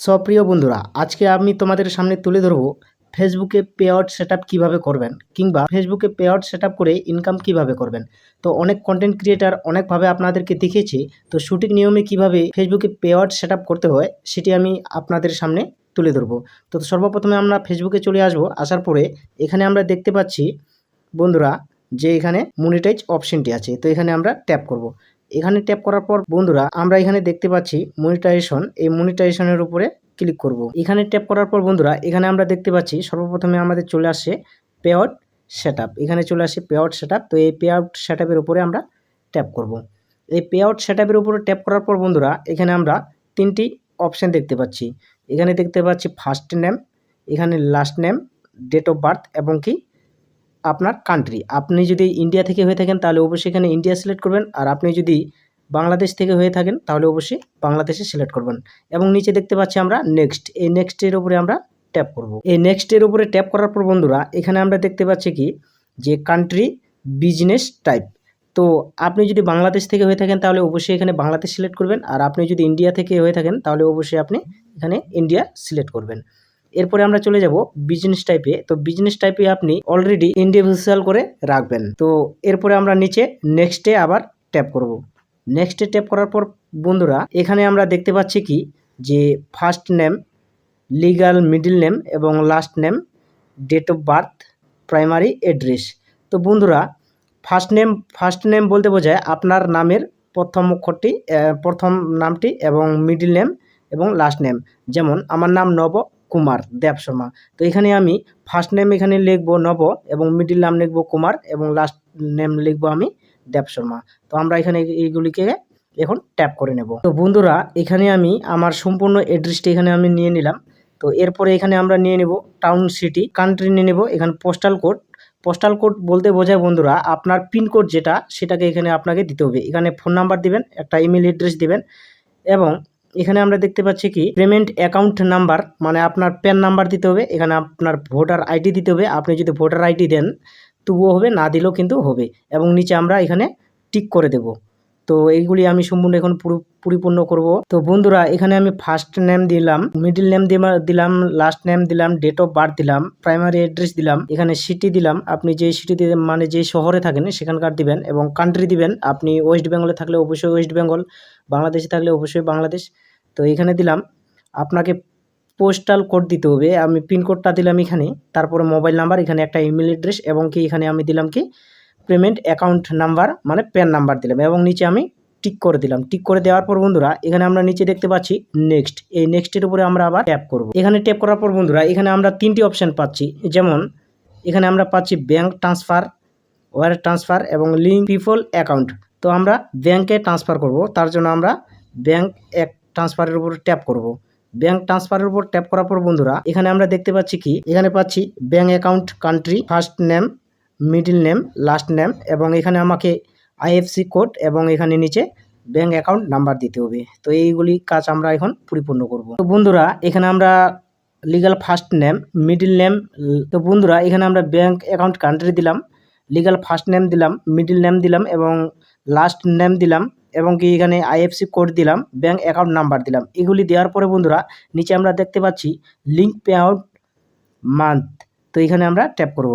সপ্রিয় বন্ধুরা, আজকে আমি তোমাদের সামনে তুলে ধরবো ফেসবুকে পে আউট সেট আপ কীভাবে করবেন কিংবা ফেসবুকে পে আউট সেট আপ করে ইনকাম কীভাবে করবেন তো অনেক কন্টেন্ট ক্রিয়েটার অনেকভাবে আপনাদেরকে দেখিয়েছি, তো সঠিক নিয়মে কীভাবে ফেসবুকে পে আউট সেট আপ করতে হয় সেটি আমি আপনাদের সামনে তুলে ধরবো তো সর্বপ্রথমে আমরা ফেসবুকে চলে আসব, আসার পরে এখানে আমরা দেখতে পাচ্ছি বন্ধুরা যে এখানে মনিটাইজ অপশনটি আছে, তো এখানে আমরা ট্যাপ করব। এখানে ট্যাপ করার পর বন্ধুরা, আমরা এখানে দেখতে পাচ্ছি মনিটাইজেশন এই মনিটাইজেশনের উপরে ক্লিক করব। এখানে ট্যাপ করার পর বন্ধুরা, এখানে আমরা দেখতে পাচ্ছি সর্বপ্রথমে আমাদের চলে আসছে পে আউট সেট এখানে চলে আসছে পে আউট সেট তো এই পে আউট সেট উপরে আমরা ট্যাপ করব। এই পে আউট সেট উপরে ট্যাপ করার পর বন্ধুরা, এখানে আমরা তিনটি অপশান দেখতে পাচ্ছি এখানে দেখতে পাচ্ছি ফার্স্ট নেম এখানে last name date of birth এবং কি আপনার কান্ট্রি আপনি যদি ইন্ডিয়া থেকে হয়ে থাকেন, তাহলে অবশ্যই এখানে ইন্ডিয়া সিলেক্ট করবেন। আর আপনি যদি বাংলাদেশ থেকে হয়ে থাকেন, তাহলে অবশ্যই বাংলাদেশে সিলেক্ট করবেন। এবং নিচে দেখতে পাচ্ছি আমরা নেক্সট এই নেক্সটের উপরে আমরা ট্যাপ করব। এই নেক্সটের উপরে ট্যাপ করার পর বন্ধুরা, এখানে আমরা দেখতে পাচ্ছি কি? যে কান্ট্রি বিজনেস টাইপ তো আপনি যদি বাংলাদেশ থেকে হয়ে থাকেন, তাহলে অবশ্যই এখানে বাংলাদেশ সিলেক্ট করবেন। আর আপনি যদি ইন্ডিয়া থেকে হয়ে থাকেন, তাহলে অবশ্যই আপনি এখানে ইন্ডিয়া সিলেক্ট করবেন। এরপরে আমরা চলে যাব বিজনেস টাইপে তো বিজনেস টাইপে আপনি অলরেডি ইন্ডিভিজুয়াল করে রাখবেন। তো এরপরে আমরা নিচে নেক্সটে আবার ট্যাপ করব। নেক্সটে ট্যাপ করার পর বন্ধুরা, এখানে আমরা দেখতে পাচ্ছি কি? যে first name legal middle name এবং last name date of birth primary address তো বন্ধুরা ফার্স্ট নেম ফার্স্ট নেম বলতে বোঝায় আপনার নামের প্রথম অক্ষরটি প্রথম নামটি এবং মিডিল নেম এবং লাস্ট নেম যেমন, আমার নাম নব কুমার দেব শর্মা। তো এখানে আমি ফার্স্ট নেম এখানে লিখব নব এবং মিডিল নাম লিখব কুমার এবং লাস্ট নেম লিখব আমি দেব শর্মা। তো আমরা এখানে এইগুলিকে এখন ট্যাপ করে নেব। তো বন্ধুরা, এখানে আমি আমার সম্পূর্ণ অ্যাড্রেসটি এখানে আমি নিয়ে নিলাম। তো এরপরে এখানে আমরা নিয়ে নেব টাউন সিটি কান্ট্রি নিয়ে নেব। এখানে পোস্টাল কোড পোস্টাল কোড বলতে বোঝায় বন্ধুরা, আপনার পিনকোড যেটা, সেটাকে এখানে আপনাকে দিতে হবে। এখানে ফোন নাম্বার দিবেন, একটা ইমেল অ্যাড্রেস দিবেন এবং এখানে আমরা দেখতে পাচ্ছি কি পেমেন্ট অ্যাকাউন্ট নাম্বার মানে আপনার প্যান নাম্বার দিতে হবে, এখানে আপনার ভোটার আইডি দিতে হবে, আপনি যদি ভোটার আইডি দেন, তবুও হবে, না দিলেও কিন্তু হবে, এবং নিচে আমরা এখানে টিক করে দেব। তো এইগুলি আমি সম্পূর্ণ এখন পুরো, পরিপূর্ণ করব। তো বন্ধুরা, এখানে আমি ফার্স্ট নেম দিলাম মিডিল নেম দিলাম লাস্ট নেম দিলাম ডেট অফ বার্থ দিলাম প্রাইমারি অ্যাড্রেস দিলাম, এখানে সিটি দিলাম, আপনি যে সিটি মানে যে শহরে থাকেন, সেখানকার দিবেন, এবং কান্ট্রি দিবেন, আপনি ওয়েস্ট বেঙ্গলে থাকলে অবশ্যই ওয়েস্ট বেঙ্গল বাংলাদেশে থাকলে অবশ্যই বাংলাদেশ তো এখানে দিলাম, আপনাকে পোস্টাল কোড দিতে হবে, আমি পিনকোডটা দিলাম এখানে, তারপরে মোবাইল নাম্বার এখানে একটা ইমেল অ্যাড্রেস এবং কি এখানে আমি দিলাম কি পেমেন্ট অ্যাকাউন্ট নাম্বার মানে প্যান নাম্বার দিলাম এবং নিচে আমি টিক করে দিলাম। টিক করে দেওয়ার পর বন্ধুরা, এখানে আমরা নিচে দেখতে পাচ্ছি নেক্সট। এই নেক্সটের উপরে আমরা আবার ট্যাপ করব। এখানে ট্যাপ করার পর বন্ধুরা, এখানে আমরা তিনটি অপশান পাচ্ছি। যেমন, এখানে আমরা পাচ্ছি ব্যাঙ্ক ট্রান্সফার ওয়ার ট্রান্সফার এবং লিঙ্ক পিপল অ্যাকাউন্ট। তো আমরা ব্যাংকে ট্রান্সফার করব, তার জন্য আমরা ব্যাঙ্ক এক ট্রান্সফারের উপর ট্যাপ করব। ব্যাঙ্ক ট্রান্সফারের উপর ট্যাপ করার পর বন্ধুরা, এখানে আমরা দেখতে পাচ্ছি কি? এখানে পাচ্ছি bank account, country, first name middle name last name এবং এখানে আমাকে আইএফসি কোড এবং এখানে নিচে ব্যাঙ্ক অ্যাকাউন্ট নাম্বার দিতে হবে। তো এইগুলি কাজ আমরা এখন পরিপূর্ণ করব। তো বন্ধুরা, এখানে আমরা legal first name middle name তো বন্ধুরা, এখানে আমরা ব্যাঙ্ক অ্যাকাউন্ট কান্ট্রি দিলাম লিগাল ফার্স্ট নেম দিলাম মিডিল নেম দিলাম এবং লাস্ট নেম দিলাম এবং কি এখানে আইএফসি কোড দিলাম ব্যাঙ্ক অ্যাকাউন্ট নাম্বার দিলাম। এগুলি দেওয়ার পরে বন্ধুরা, নিচে আমরা দেখতে পাচ্ছি লিঙ্ক পে আউট মান্থ তো এখানে আমরা ট্যাপ করব।